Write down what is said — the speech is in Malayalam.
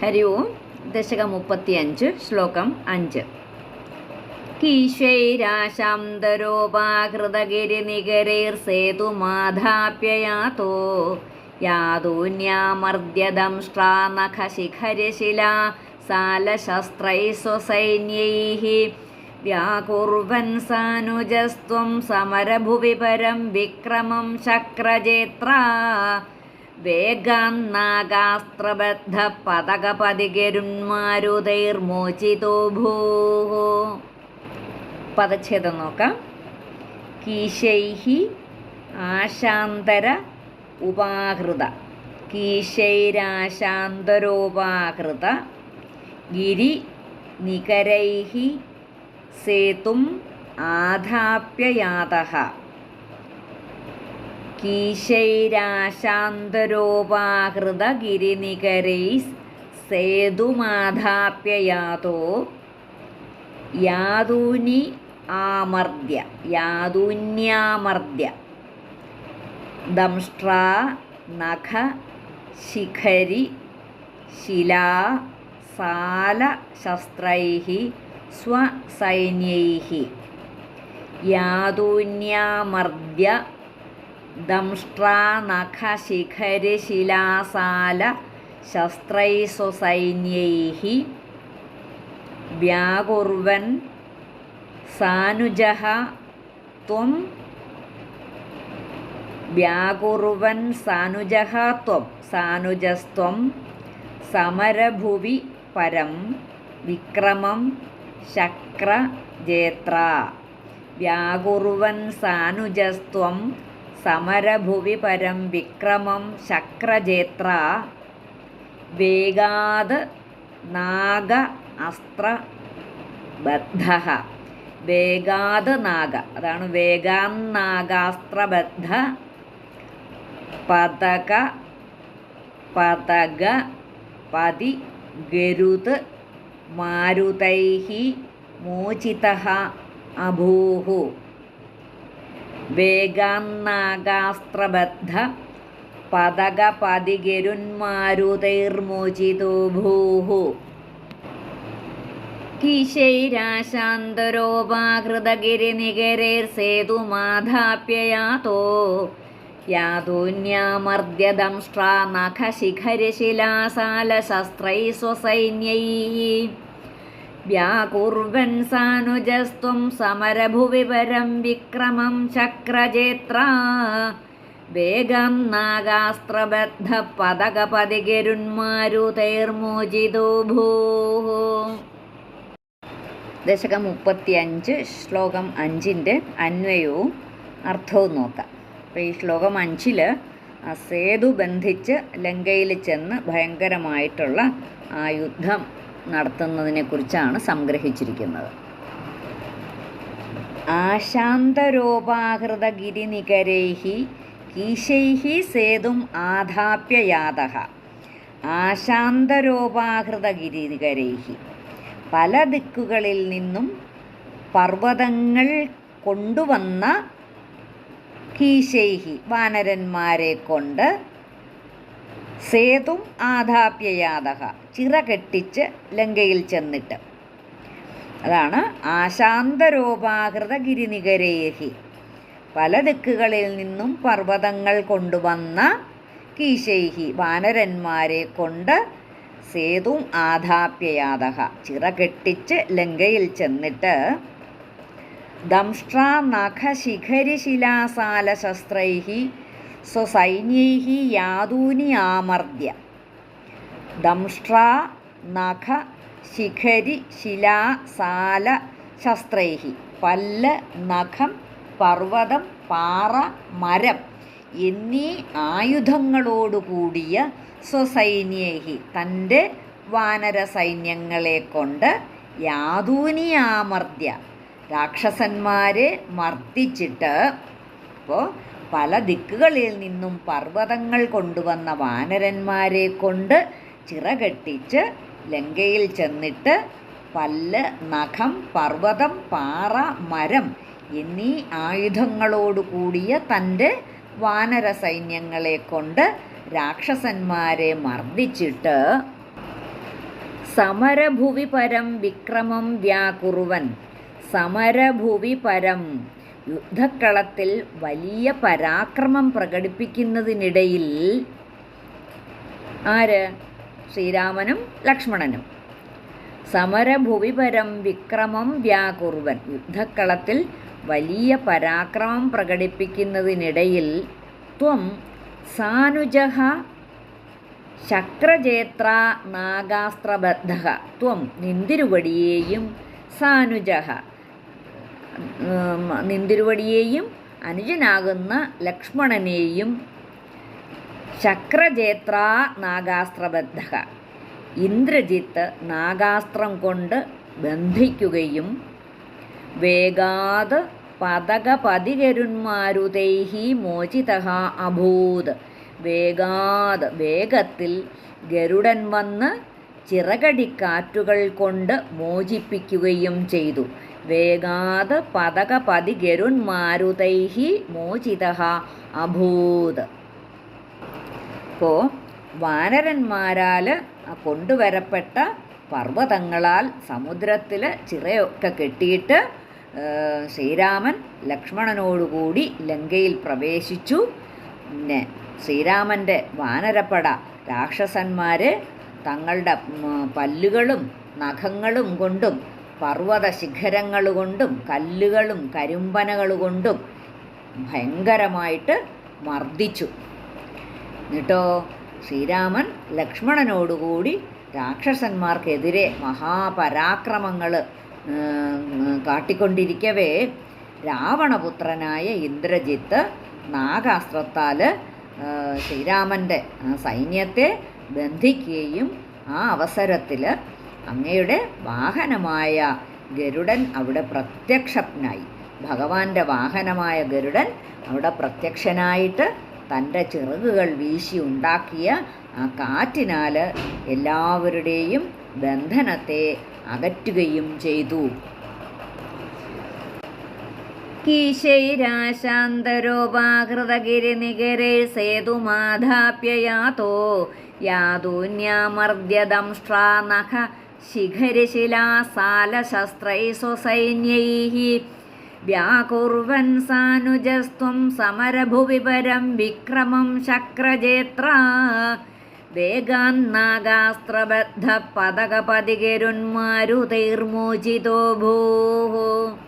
ഹരി ഓം ദശകം മുപ്പത്തിയഞ്ച് ശ്ലോകം അഞ്ച് കീശൈരാശാന്തരോപാകൃതഗിരിനികരൈർസേതുമാധാപ്യയാതോ യാതൂന്യാമർദ്യദംഷ്ട്രാനഖശിഖരശിലാ സാലശസ്ത്രൈ സ്വസൈന്യൈः വ്യാകുർവൻ സാനുജസ്ത്വം സമരഭുവി പരം വിക്രമം ശക്രജേത്രാ വേഗാന്നാഗാസ്ത്രബദ്ധ പതകപതികരുന്മാരുതൈർമോചിതോ ഭൂः പദച്ഛേദം നോക്കാം. കീശൈഹി ആശാന്തര ഉപാകൃത. കീശൈരാശാന്തരോപാകൃത. ഗിരി നികരൈഹി സേതും ആധാപ്യയാതഃ കീശൈരാശാന്തരോപാകൃതഗിരിനികരൈസ് സേതുമാധാപ്യയാതോ യാതൂനി ആമർദ്യ യാതൂന്യാമർദ്യ ദംഷ്ട്രാ നഖ ശിഖരി ശിലാ സാലശസ്ത്രൈः സ്വസൈന്യൈः യാതൂന്യാമർദ്യ ദംഷ്ട്രാനഖശിഖരിശിലാസാല ശസ്ത്രൈ സ്വസൈന്യൈः വ്യാകുർവൻ സാനുജ ത്വം വ്യാകുർവൻ സാനുജ ത്വം സാനുജസ്ത്വം സമരഭുവി പരം വിക്രമം ശക്രജേത്ര വ്യാകുർവൻ സാനുജസ്ത്വം സമരഭുവി പരം വിക്രമം ശക്രജേത്ര വേഗാത് നാഗ അസ്ത്ര ബദ്ധ. വേഗാത് നാഗ. അതാണ് വേഗാന്നാഗാസ്ത്രബദ്ധ പതക പതക പതി ഗരുത് മാരുതൈ മോചിത അഭൂः വേഗാന്നാഗാസ്ത്രബദ്ധ പതകപതിഗരുന്മാരുതൈർമോചിതോ ഭൂः കീശൈരാശാന്തരോപാകൃതഗിരിനികരൈർസേതുമാധാപ്യയാതോ. യാതോന്യാമർദ്യദംഷ്ട്രാ നഖശിഖരശിലാസാലശസ്ത്രൈ സ്വസൈന്യൈः വ്യാകുർവൻ സാനുജസ്ത്വം സമരഭുവി പരം വിക്രമം ചക്രജേത്ര. വേഗം നാഗാസ്ത്രബദ്ധ പതകപതികരുന്മാരുതൈർമോചിതോ ഭൂ. ദശകം മുപ്പത്തിയഞ്ച് ശ്ലോകം അഞ്ചിന്റെ അന്വയവും അർത്ഥവും നോക്കാം. അപ്പോൾ ഈ ശ്ലോകം അഞ്ചിൽ സേതു ബന്ധിച്ച് ലങ്കയിൽ ചെന്ന് ഭയങ്കരമായിട്ടുള്ള ആ യുദ്ധം നടത്തുന്നതിനെക്കുറിച്ചാണ് സംഗ്രഹിച്ചിരിക്കുന്നത്. ആശാന്തരോപാകൃത ഗിരിനികരൈഹി കീശൈഹി സേതും ആധാപ്യയാത ആശാന്തരോപാകൃത ഗിരിനികരൈഹി പല ദിക്കുകളിൽ നിന്നും പർവതങ്ങൾ കൊണ്ടുവന്ന കീശൈഹി വാനരന്മാരെ കൊണ്ട് സേതും ആധാപ്യയാത ചിറകെട്ടിച്ച് ലങ്കയിൽ ചെന്നിട്ട്. അതാണ് ആശാന്തരോപാകൃത ഗിരിനികരേഹി പല ദിക്കുകളിൽ നിന്നും പർവതങ്ങൾ കൊണ്ടുവന്ന കീശൈഹി വാനരന്മാരെ കൊണ്ട് സേതും ആധാപ്യയാത ചിറകെട്ടിച്ച് ലങ്കയിൽ ചെന്നിട്ട് ദംഷ്ട്രാ നഖശിഖരിശിലാസാലശസ്ത്രൈ സ്വസൈന്യൈ യാതൂനി ആമർദ്യ. ദംഷ്ട്രാ നഖ ശിഖരി ശിലാ സാല ശസ്ത്രൈ പല്ല് നഖം പർവതം പാറ മരം എന്നീ ആയുധങ്ങളോടുകൂടിയ സ്വസൈന്യേഹി തന്റെ വാനര സൈന്യങ്ങളെ കൊണ്ട് യാതൂനിയാമർദ്യ രാക്ഷസന്മാരെ മർദ്ദിച്ചിട്ട് അപ്പോൾ പല ദിക്കുകളിൽ നിന്നും പർവതങ്ങൾ കൊണ്ടുവന്ന വാനരന്മാരെ കൊണ്ട് ചിറകെട്ടിച്ച് ലങ്കയിൽ ചെന്നിട്ട് പല്ല് നഖം പർവതം പാറ മരം എന്നീ ആയുധങ്ങളോടുകൂടിയ തന്റെ വാനര സൈന്യങ്ങളെ കൊണ്ട് രാക്ഷസന്മാരെ മർദ്ദിച്ചിട്ട് സമരഭുവി പരം വിക്രമം വ്യാകുറുവൻ. സമരഭുവി പരം യുദ്ധക്കളത്തിൽ വലിയ പരാക്രമം പ്രകടിപ്പിക്കുന്നതിനിടയിൽ ആര്? ശ്രീരാമനും ലക്ഷ്മണനും. സമരഭുവിപരം വിക്രമം വ്യാകുർവൻ യുദ്ധക്കളത്തിൽ വലിയ പരാക്രമം പ്രകടിപ്പിക്കുന്നതിനിടയിൽ ത്വം സാനുജഹ ശക്രജേത്ര നാഗാസ്ത്രബദ്ധ ത്വം നിന്തിരുവടിയേയും സാനുജഹ. ഉം, നിന്തിരുവടിയെയും അനുജനാകുന്ന ലക്ഷ്മണനെയും ശക്രജേത്ര നാഗാസ്ത്രബദ്ധ. ഇന്ദ്രജിത്ത് നാഗാസ്ത്രം കൊണ്ട് ബന്ധിക്കുകയും വേഗാത് പതകപതികരുന്മാരുതൈഹി മോചിത അഭൂത്. വേഗാത് വേഗത്തിൽ ഗരുഡൻ വന്ന് ചിറകടിക്കാറ്റുകൾ കൊണ്ട് മോചിപ്പിക്കുകയും ചെയ്തു. വേഗാത് പതകപതി ഗരുൺമാരുതൈഹി മോചിത അഭൂത്. ഇപ്പോൾ വാനരന്മാരാൽ കൊണ്ടുവരപ്പെട്ട പർവതങ്ങളാൽ സമുദ്രത്തിൽ ചിറയൊക്കെ കെട്ടിയിട്ട് ശ്രീരാമൻ ലക്ഷ്മണനോടുകൂടി ലങ്കയിൽ പ്രവേശിച്ചു. പിന്നെ ശ്രീരാമന്റെ വാനരപ്പട രാക്ഷസന്മാർ തങ്ങളുടെ പല്ലുകളും നഖങ്ങളും കൊണ്ടും പർവത ശിഖരങ്ങൾ കൊണ്ടും കല്ലുകളും കരിമ്പനകളുകൊണ്ടും ഭയങ്കരമായിട്ട് മർദ്ദിച്ചു. എന്നിട്ടോ ശ്രീരാമൻ ലക്ഷ്മണനോടുകൂടി രാക്ഷസന്മാർക്കെതിരെ മഹാപരാക്രമങ്ങൾ കാട്ടിക്കൊണ്ടിരിക്കവേ. രാവണപുത്രനായ ഇന്ദ്രജിത്ത് നാഗാസ്ത്രത്താൽ ശ്രീരാമന്റെ സൈന്യത്തെ ബന്ധിക്കുകയും ആ അവസരത്തിൽ അങ്ങയുടെ വാഹനമായ ഗരുഡൻ അവിടെ പ്രത്യക്ഷനായി. ഭഗവാന്റെ വാഹനമായ ഗരുഡൻ അവിടെ പ്രത്യക്ഷനായിട്ട് തന്റെ ചിറകുകൾ വീശി ഉണ്ടാക്കിയ ആ കാറ്റിനാൽ എല്ലാവരുടെയും ബന്ധനത്തെ അകറ്റുകയും ചെയ്തു. കീശൈരാശാന്തരോപാകൃതഗിരിനികരേ സേതുമാധാപ്യയാതോ യാതൂന്യാമർദ്യദംഷ്ട്രാനഖ ശിഖരിശിലാസാലശസ്ത്രൈ വ്യാകുർവൻ സാനുജസ്ത്വം സമരഭുവി പരം വിക്രമം ശക്രജേത്ര. വേഗാന്നാഗാസ്ത്രബദ്ധ പതകപതികരുന്മാരുതൈർമോചിതോ ഭൂः